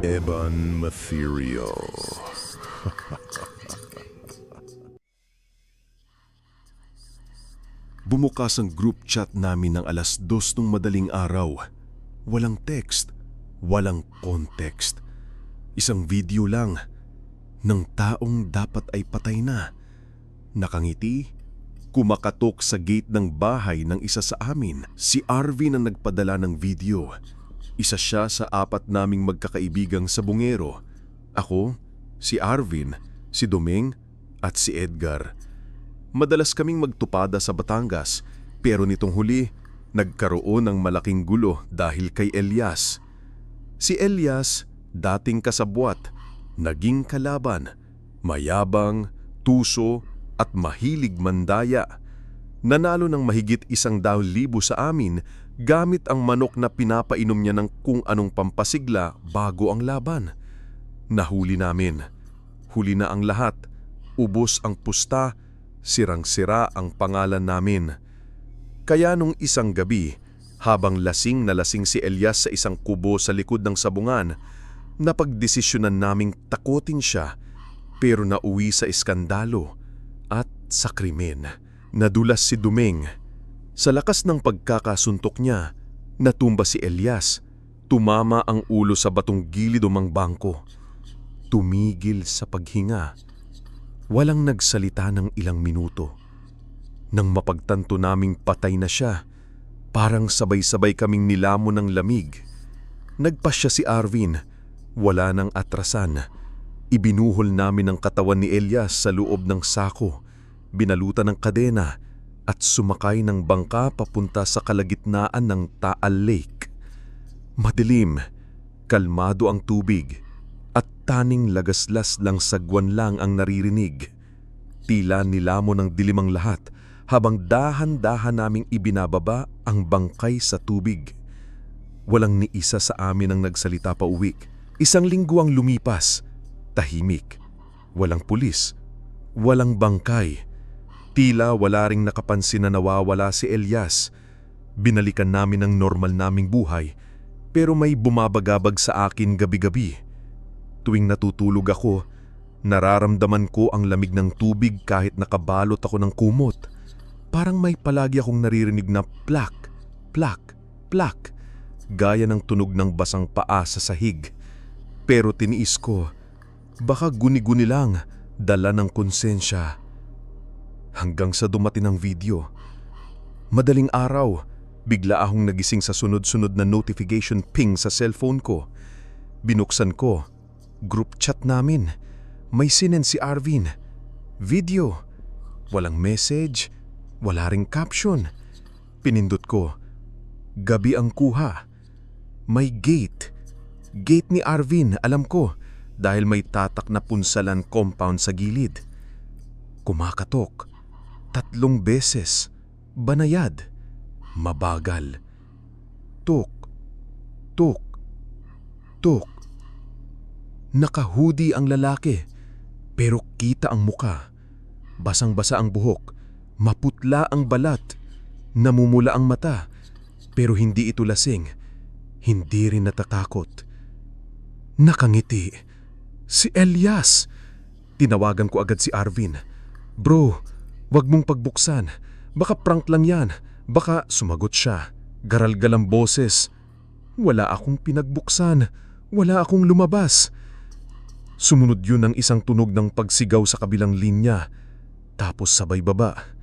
Eban Material. Bumukas ang group chat namin ng alas dos nung madaling araw. Walang text, walang context. Isang video lang ng taong dapat ay patay na. Nakangiti, kumakatok sa gate ng bahay ng isa sa amin. Si Arvin ang nagpadala ng video. Isa siya sa apat naming magkakaibigang sabungero. Ako, si Arvin, si Doming, at si Edgar. Madalas kaming magtupada sa Batangas pero nitong huli, nagkaroon ng malaking gulo dahil kay Elias. Si Elias, dating kasabwat, naging kalaban, mayabang, tuso at mahilig mandaya. Nanalo ng mahigit isang daang libo sa amin gamit ang manok na pinapainom niya ng kung anong pampasigla bago ang laban. Nahuli namin. Huli na ang lahat. Ubos ang pusta, sirang-sira ang pangalan namin. Kaya nung isang gabi, habang lasing na lasing si Elias sa isang kubo sa likod ng sabungan, napagdesisyonan naming takutin siya pero nauwi sa iskandalo at sa krimen. Nadulas si Dumeng. Sa lakas ng pagkakasuntok niya, natumba si Elias. Tumama ang ulo sa batong gilid umang bangko. Tumigil sa paghinga. Walang nagsalita ng ilang minuto. Nang mapagtanto naming patay na siya, parang sabay-sabay kaming nilamon ng lamig. Nagpasya si Arvin. Wala nang atrasan. Ibinuhol namin ang katawan ni Elias sa loob ng sako, binalutan ng kadena at sumakay ng bangka papunta sa kalagitnaan ng Taal Lake. Madilim, kalmado ang tubig at taning lagaslas lang sagwan lang ang naririnig. Tila nilamo ng dilimang lahat habang dahan-dahan naming ibinababa ang bangkay sa tubig. Walang ni isa sa amin ang nagsalita pa uwi. Isang linggo ang lumipas, tahimik. Walang pulis, walang bangkay. Tila wala ring nakapansin na nawawala si Elias. Binalikan namin ang normal naming buhay pero may bumabagabag sa akin gabi-gabi. Tuwing natutulog ako, nararamdaman ko ang lamig ng tubig kahit nakabalot ako ng kumot. Parang may palagi akong naririnig na plak, plak, plak, gaya ng tunog ng basang paa sa sahig. Pero tiniis ko, baka guni-guni lang, dala ng konsensya. Hanggang sa dumating ang video. Madaling araw, bigla akong nagising sa sunod-sunod na notification ping sa cellphone ko. Binuksan ko, group chat namin. May sinend si Arvin. Video. Walang message, wala ring caption. Pinindot ko. Gabi ang kuha. May gate. Gate ni Arvin, alam ko, dahil may tatak na punsalan compound sa gilid. Kumakatok. Tatlong beses. Banayad. Mabagal. Tuk. Tuk. Tuk. Nakahudi ang lalaki, pero kita ang muka. Basang-basa ang buhok, maputla ang balat, namumula ang mata, pero hindi ito lasing, hindi rin natatakot. Nakangiti. Si Elias! Tinawagan ko agad si Arvin. Bro, wag mong pagbuksan. Baka prank lang yan. Baka sumagot siya. Garalgal ang boses. Wala akong pinagbuksan. Wala akong lumabas. Sumunod yun ng isang tunog ng pagsigaw sa kabilang linya. Tapos sabay baba.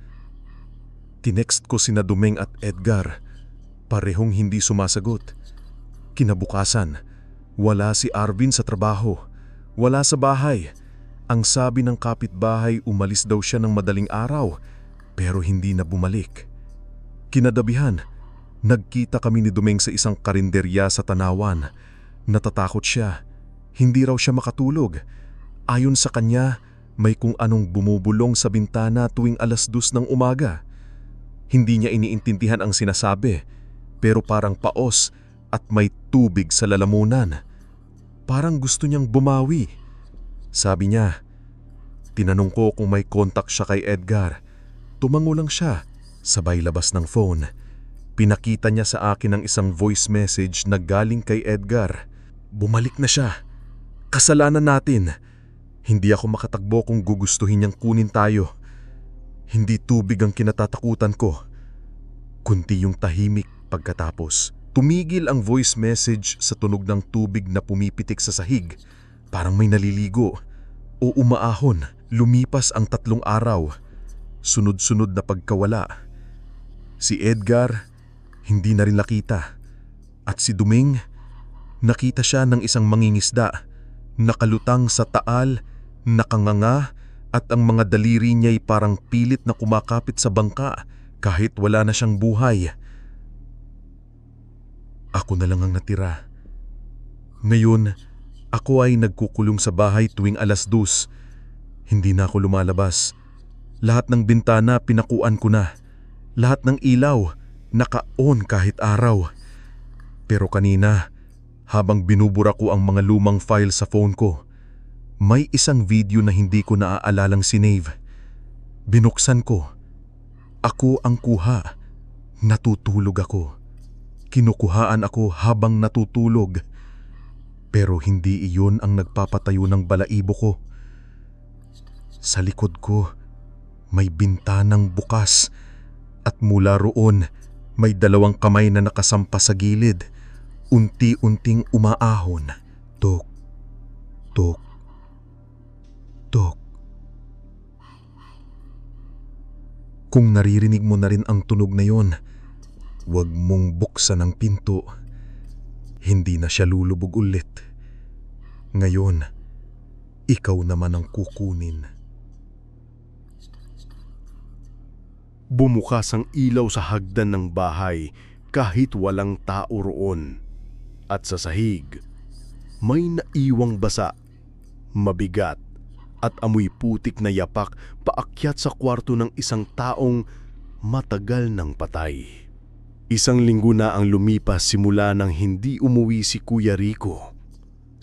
Tinext ko sina Dumeng at Edgar. Parehong hindi sumasagot. Kinabukasan, wala si Arvin sa trabaho. Wala sa bahay. Ang sabi ng kapitbahay umalis daw siya ng madaling araw pero hindi na bumalik. Kinadabihan, nagkita kami ni Dumeng sa isang karinderya sa Tanawan. Natatakot siya. Hindi raw siya makatulog. Ayon sa kanya, may kung anong bumubulong sa bintana tuwing alas dos ng umaga. Hindi niya iniintindihan ang sinasabi, pero parang paos at may tubig sa lalamunan. Parang gusto niyang bumawi. Sabi niya, tinanong ko kung may contact siya kay Edgar. Tumango lang siya, sabay labas ng phone. Pinakita niya sa akin ang isang voice message na galing kay Edgar. Bumalik na siya. Kasalanan natin. Hindi ako makatagbo kung gugustuhin niyang kunin tayo. Hindi tubig ang kinatatakutan ko. Kunti yung tahimik pagkatapos. Tumigil ang voice message sa tunog ng tubig na pumipitik sa sahig. Parang may naliligo. O umaahon. Lumipas ang tatlong araw. Sunod-sunod na pagkawala. Si Edgar, hindi na rin nakita. At si Duming, nakita siya ng isang mangingisda. Nakalutang sa taal, nakanganga, at ang mga daliri niya'y parang pilit na kumakapit sa bangka kahit wala na siyang buhay. Ako na lang ang natira. Ngayon, ako ay nagkukulong sa bahay tuwing alas dos. Hindi na ako lumalabas. Lahat ng bintana pinakuan ko na. Lahat ng ilaw naka-on kahit araw. Pero kanina, habang binubura ko ang mga lumang file sa phone ko, may isang video na hindi ko naaalalang sinave. Binuksan ko. Ako ang kuha. Natutulog ako. Kinukuhaan ako habang natutulog. Pero hindi iyon ang nagpapatayo ng balaibo ko. Sa likod ko, may bintanang bukas at mula roon may dalawang kamay na nakasampa sa gilid. Unti-unting umaahon. Tok, tok, tok. Kung naririnig mo na rin ang tunog na yon, huwag mong buksan ang pinto. Hindi na siya lulubog ulit. Ngayon, ikaw naman ang kukunin. Bumukas ang ilaw sa hagdan ng bahay kahit walang tao roon. At sa sahig, may naiwang basa, mabigat, at amoy putik na yapak paakyat sa kwarto ng isang taong matagal ng patay. Isang linggo na ang lumipas simula nang hindi umuwi si Kuya Rico.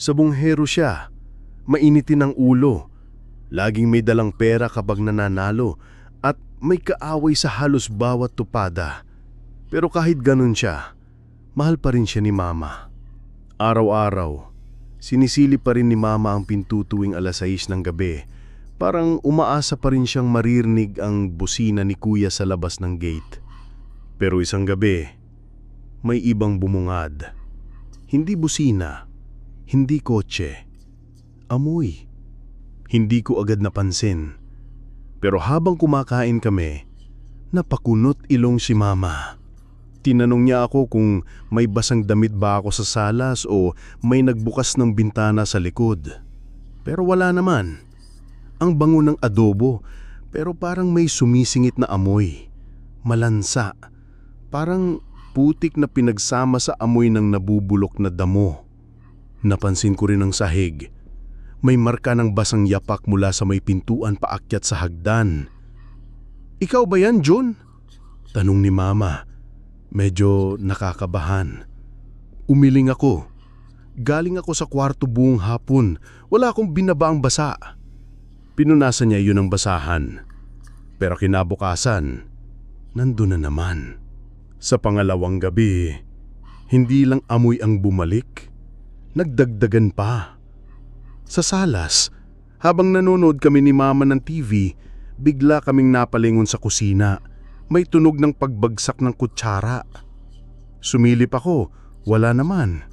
Sa bunghero siya, mainitin ang ulo, laging may dalang pera kapag nananalo at may kaaway sa halos bawat tupada. Pero kahit ganun siya, mahal pa rin siya ni Mama. Araw-araw, sinisili pa rin ni Mama ang pinto tuwing alas 6 ng gabi. Parang umaasa pa rin siyang maririnig ang busina ni Kuya sa labas ng gate. Pero isang gabi, may ibang bumungad. Hindi busina, hindi kotse, amoy. Hindi ko agad napansin. Pero habang kumakain kami, napakunot ilong si mama. Tinanong niya ako kung may basang damit ba ako sa salas o may nagbukas ng bintana sa likod. Pero wala naman. Ang bango ng adobo pero parang may sumisingit na amoy. Malansa. Parang putik na pinagsama sa amoy ng nabubulok na damo. Napansin ko rin ang sahig. May marka ng basang yapak mula sa may pintuan paakyat sa hagdan. Ikaw ba yan, John? Tanong ni Mama. Medyo nakakabahan. Umiling ako. Galing ako sa kwarto buong hapon. Wala akong binabaang basa. Pinunasan niya yun ang basahan. Pero kinabukasan, nandun na naman. Sa pangalawang gabi, hindi lang amoy ang bumalik. Nagdagdagan pa. Sa salas, habang nanonood kami ni Mama ng TV, bigla kaming napalingon sa kusina. May tunog ng pagbagsak ng kutsara. Sumilip ako, wala naman.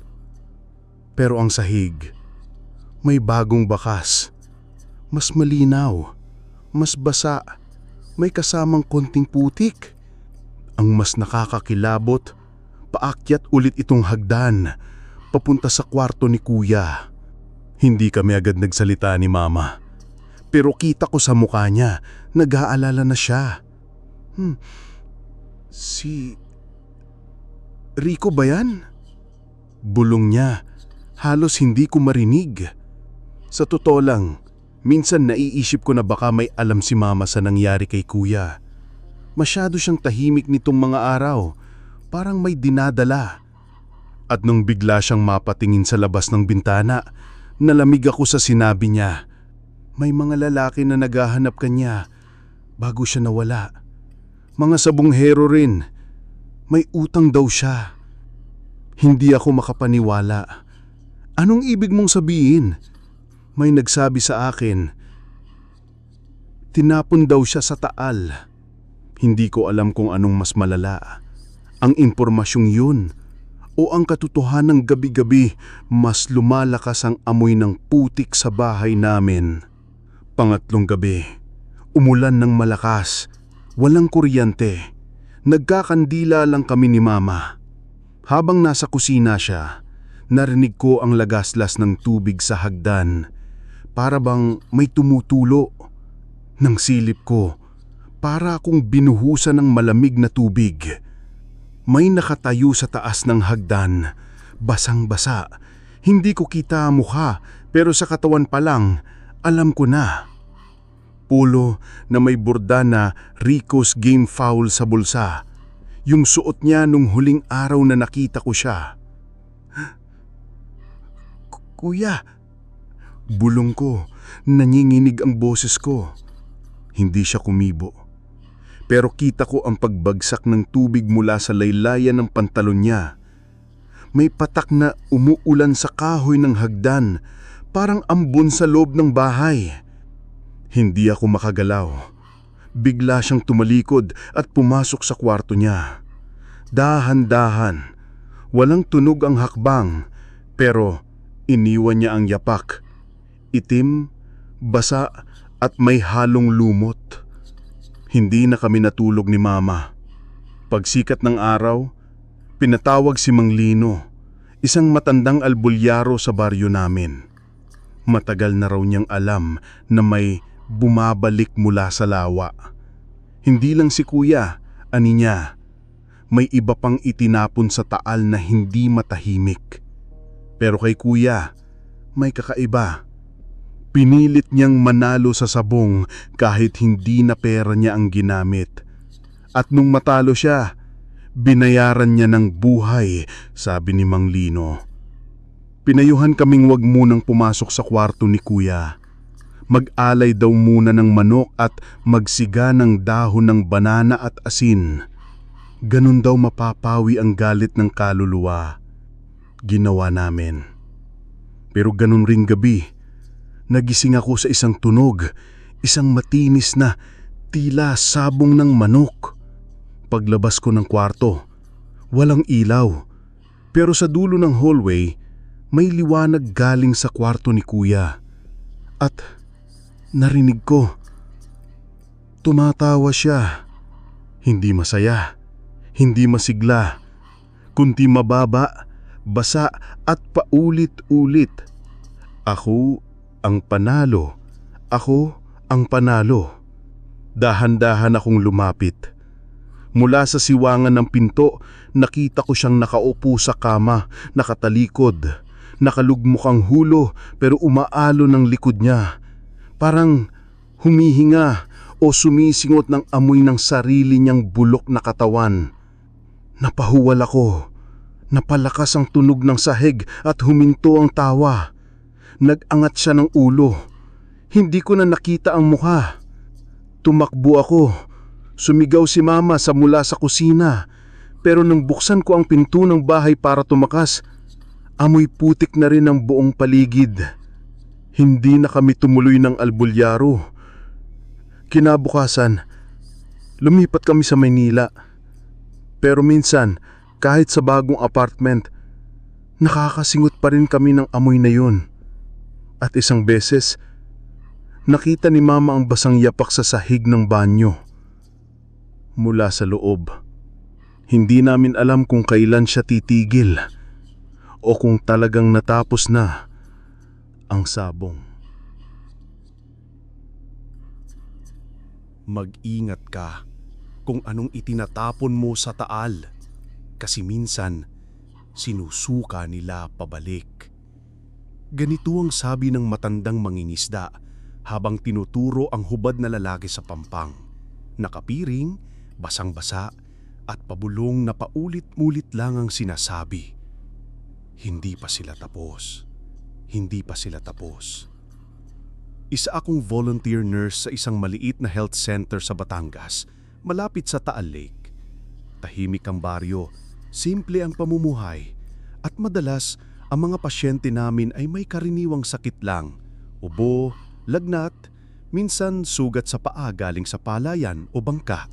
Pero ang sahig, may bagong bakas. Mas malinaw, mas basa, may kasamang konting putik. Ang mas nakakakilabot, paakyat ulit itong hagdan, papunta sa kwarto ni kuya. Hindi kami agad nagsalita ni mama. Pero kita ko sa mukha niya, nag-aalala na siya. Hmm, si... Rico ba yan? Bulong niya, halos hindi ko marinig. Sa totoo lang, minsan naiisip ko na baka may alam si mama sa nangyari kay kuya. Masyado siyang tahimik nitong mga araw, parang may dinadala. At nung bigla siyang mapatingin sa labas ng bintana, nalamig ako sa sinabi niya. May mga lalaki na naghahanap kanya bago siya nawala. Mga sabunghero rin. May utang daw siya. Hindi ako makapaniwala. Anong ibig mong sabihin? May nagsabi sa akin, tinapon daw siya sa taal. Hindi ko alam kung anong mas malala. Ang impormasyong yun o ang katotohanang gabi-gabi mas lumalakas ang amoy ng putik sa bahay namin. Pangatlong gabi, umulan ng malakas, walang kuryente. Nagkakandila lang kami ni Mama. Habang nasa kusina siya, narinig ko ang lagaslas ng tubig sa hagdan. Para bang may tumutulo. Nang silip ko, para akong binuhusan ng malamig na tubig. May nakatayo sa taas ng hagdan, basang-basa. Hindi ko kita mukha, pero sa katawan pa lang, alam ko na. Pulo na may burda na Rico's game foul sa bulsa. Yung suot niya nung huling araw na nakita ko siya. Kuya, bulong ko, nanginginig ang boses ko. Hindi siya kumibo. Pero kita ko ang pagbagsak ng tubig mula sa laylayan ng pantalon niya. May patak na umuulan sa kahoy ng hagdan, parang ambon sa loob ng bahay. Hindi ako makagalaw. Bigla siyang tumalikod at pumasok sa kwarto niya. Dahan-dahan. Walang tunog ang hakbang, pero iniwan niya ang yapak. Itim, basa at may halong lumot. Hindi na kami natulog ni Mama. Pagsikat ng araw, pinatawag si Mang Lino, isang matandang albulyaro sa baryo namin. Matagal na raw niyang alam na may bumabalik mula sa lawa. Hindi lang si kuya, ani niya. May iba pang itinapon sa taal na hindi matahimik. Pero kay kuya, may kakaiba. Pinilit niyang manalo sa sabong kahit hindi na pera niya ang ginamit. At nung matalo siya, binayaran niya ng buhay, sabi ni Mang Lino. Pinayuhan kaming wag munang pumasok sa kwarto ni kuya. Mag-alay daw muna ng manok at magsiga ng dahon ng banana at asin. Ganun daw mapapawi ang galit ng kaluluwa. Ginawa namin. Pero ganun ring gabi, nagising ako sa isang tunog, isang matinis na tila sabong ng manok. Paglabas ko ng kwarto, walang ilaw. Pero sa dulo ng hallway, may liwanag galing sa kwarto ni kuya. At narinig ko, tumatawa siya. Hindi masaya, hindi masigla, kundi mababa, basa at paulit-ulit. Ako ang panalo, ako ang panalo. Dahan-dahan akong lumapit. Mula sa siwangan ng pinto, nakita ko siyang nakaupo sa kama, nakatalikod. Nakalugmok ang hulo pero umaalo ng likod niya. Parang humihinga o sumisingot ng amoy ng sarili niyang bulok na katawan. Napahuwal ako. Napalakas ang tunog ng sahig at huminto ang tawa. Nag-angat siya ng ulo. Hindi ko na nakita ang mukha. Tumakbo ako. Sumigaw si mama sa mula sa kusina. Pero nang buksan ko ang pinto ng bahay para tumakas, amoy putik na rin ang buong paligid. Hindi na kami tumuloy ng albulyaro. Kinabukasan, lumipat kami sa Maynila. Pero minsan, kahit sa bagong apartment, nakakasingot pa rin kami ng amoy na yun. At isang beses, nakita ni mama ang basang yapak sa sahig ng banyo. Mula sa loob. Hindi namin alam kung kailan siya titigil o kung talagang natapos na ang sabong. Mag-ingat ka kung anong itinatapon mo sa taal. Kasi minsan, sinusuka nila pabalik. Ganito ang sabi ng matandang mangingisda habang tinuturo ang hubad na lalaki sa pampang. Nakapiring, basang-basa at pabulong na paulit-ulit lang ang sinasabi. Hindi pa sila tapos. Hindi pa sila tapos. Isa akong volunteer nurse sa isang maliit na health center sa Batangas, malapit sa Taal Lake. Tahimik ang baryo, simple ang pamumuhay, at madalas ang mga pasyente namin ay may karaniwang sakit lang Ubo, lagnat, minsan sugat sa paa galing sa palayan o bangka.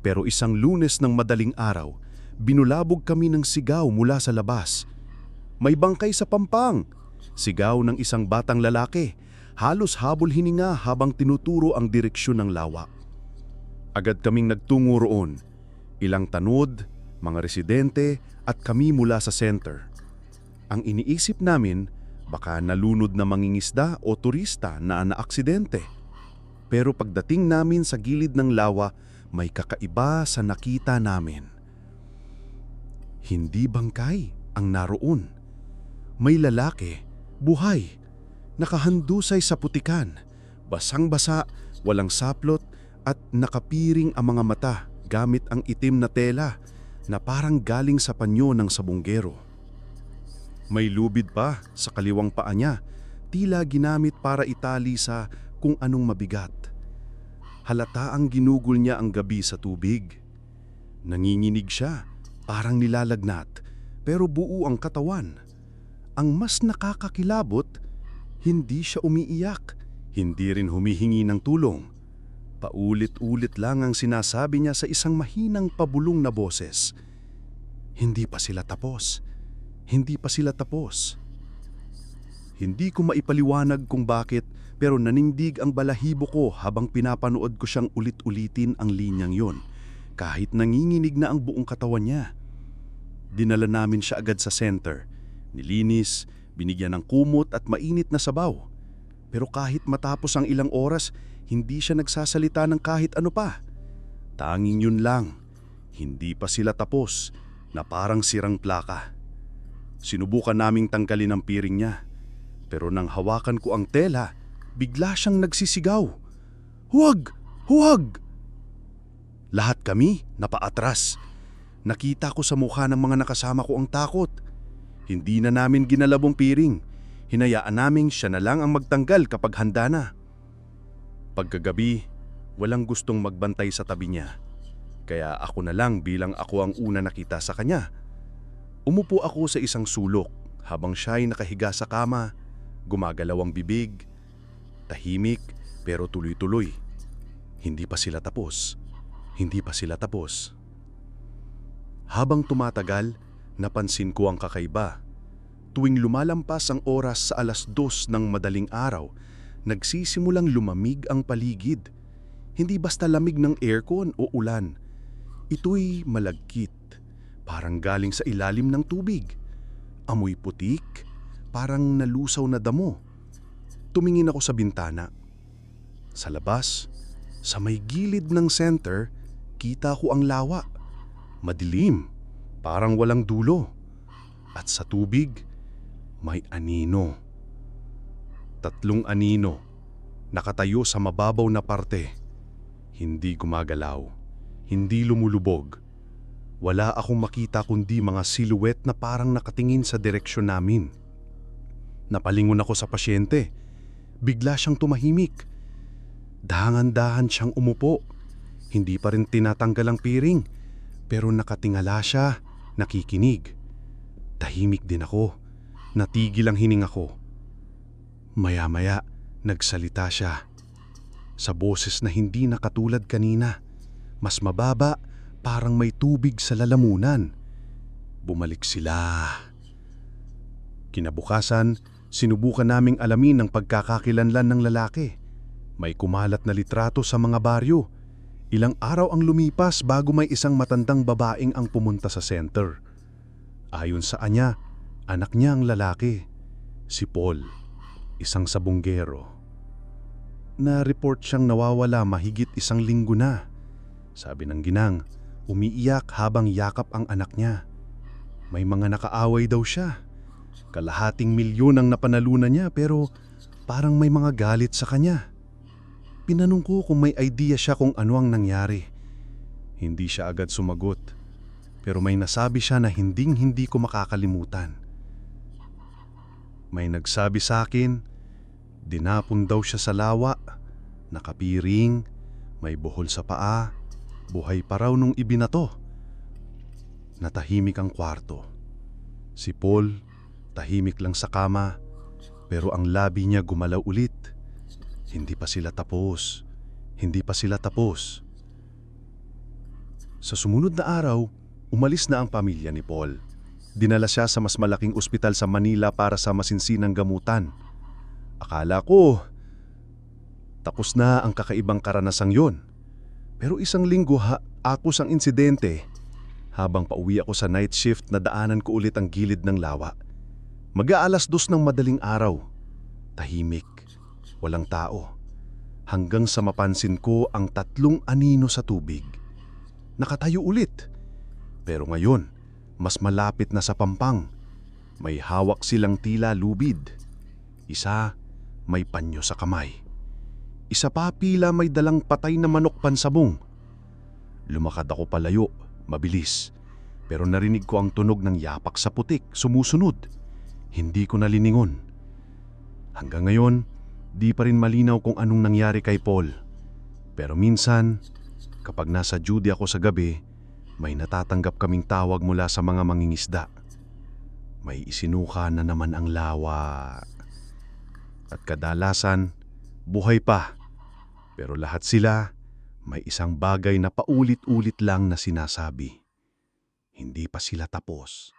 Pero isang lunes ng madaling araw, binulabog kami ng sigaw mula sa labas. May bangkay sa pampang! Sigaw ng isang batang lalaki, halos habol hininga habang tinuturo ang direksyon ng lawa. Agad kaming nagtungo roon. Ilang tanod, mga residente at kami mula sa center. Ang iniisip namin, baka nalunod na mangingisda o turista na naaksidente. Pero pagdating namin sa gilid ng lawa, may kakaiba sa nakita namin. Hindi bangkay ang naroon. May lalaki, buhay, nakahandusay sa putikan, basang-basa, walang saplot at nakapiring ang mga mata gamit ang itim na tela na parang galing sa panyo ng sabonggero. May lubid pa sa kaliwang paa niya, tila ginamit para itali sa kung anong mabigat. Halata ang ginugol niya ang gabi sa tubig. Nanginginig siya, parang nilalagnat, pero buo ang katawan. Ang mas nakakakilabot, hindi siya umiiyak, hindi rin humihingi ng tulong. Paulit-ulit lang ang sinasabi niya sa isang mahinang pabulong na boses. Hindi pa sila tapos. Hindi pa sila tapos. Hindi ko maipaliwanag kung bakit pero nanindig ang balahibo ko habang pinapanood ko siyang ulit-ulitin ang linyang yon kahit nanginginig na ang buong katawan niya. Dinala namin siya agad sa center. Nilinis, binigyan ng kumot at mainit na sabaw. Pero kahit matapos ang ilang oras, hindi siya nagsasalita ng kahit ano pa. Tanging yun lang, hindi pa sila tapos na parang sirang plaka. Sinubukan naming tanggalin ang piring niya. Pero nang hawakan ko ang tela, bigla siyang nagsisigaw. Huwag! Huwag! Lahat kami napaatras. Nakita ko sa mukha ng mga nakasama ko ang takot. Hindi na namin ginalabong piring. Hinayaan naming siya na lang ang magtanggal kapag handa na. Pagkagabi, walang gustong magbantay sa tabi niya. Kaya ako na lang bilang ako ang una nakita sa kanya. Umupo ako sa isang sulok habang siya ay nakahiga sa kama, gumagalaw ang bibig, tahimik pero tuloy-tuloy. Hindi pa sila tapos. Hindi pa sila tapos. Habang tumatagal, napansin ko ang kakaiba. Tuwing lumalampas ang oras sa alas dos ng madaling araw, nagsisimulang lumamig ang paligid. Hindi basta lamig ng aircon o ulan. Ito'y malagkit, parang galing sa ilalim ng tubig. Amoy putik, parang nalusaw na damo. Tumingin ako sa bintana. Sa labas, sa may gilid ng center, kita ko ang lawa. Madilim, parang walang dulo. At sa tubig, may anino. Tatlong anino, nakatayo sa mababaw na parte. Hindi gumagalaw, hindi lumulubog. Wala akong makita kundi mga silhouette na parang nakatingin sa direksyon namin. Napalingon ako sa pasyente. Bigla siyang tumahimik. Dahan-dahan siyang umupo. Hindi pa rin tinatanggal ang piring. Pero nakatingala siya, nakikinig. Tahimik din ako. Natigil ang hininga ko. Maya-maya, nagsalita siya. Sa boses na hindi nakatulad kanina. Mas mababa, parang may tubig sa lalamunan. Bumalik sila. Kinabukasan, sinubukan naming alamin ang pagkakakilanlan ng lalaki. May kumalat na litrato sa mga baryo. Ilang araw ang lumipas bago may isang matandang babaeng ang pumunta sa center. Ayon sa anya, anak niya ang lalaki, si Paul, isang sabunggero. Na-report siyang nawawala mahigit isang linggo na. Sabi ng ginang, umiiyak habang yakap ang anak niya. May mga nakaaway daw siya. Kalahating milyon ang napanalunan niya pero parang may mga galit sa kanya. Pinanong ko kung may idea siya kung ano ang nangyari. Hindi siya agad sumagot. Pero may nasabi siya na hinding hindi ko makakalimutan. May nagsabi sa akin, dinapon daw siya sa lawa, nakapiring, may buhol sa paa, buhay pa raw nung ibinato. Natahimik ang kwarto. Si Paul, tahimik lang sa kama, Pero ang labi niya gumalaw ulit. Hindi pa sila tapos. Hindi pa sila tapos. Sa sumunod na araw, umalis na ang pamilya ni Paul. Dinala siya sa mas malaking ospital sa Manila para sa masinsinang gamutan. Akala ko, tapos na ang kakaibang karanasang yon. Pero isang linggo ha, ako sang insidente. Habang pauwi ako sa night shift, nadaanan ko ulit ang gilid ng lawa. Mag-aalas dos ng madaling araw. Tahimik, walang tao. Hanggang sa mapansin ko ang tatlong anino sa tubig. Nakatayo ulit. Pero ngayon, mas malapit na sa pampang. May hawak silang tila lubid. Isa, may panyo sa kamay. Isa pa pila may dalang patay na manok pansabong. Lumakad ako palayo, mabilis. Pero narinig ko ang tunog ng yapak sa putik, sumusunod. Hindi ko naliningon. Hanggang ngayon, di pa rin malinaw kung anong nangyari kay Paul. Pero minsan, kapag nasa duty ako sa gabi, may natatanggap kaming tawag mula sa mga mangingisda. May isinuka na naman ang lawa. At kadalasan, buhay pa. Pero lahat sila, may isang bagay na paulit-ulit lang na sinasabi. Hindi pa sila tapos.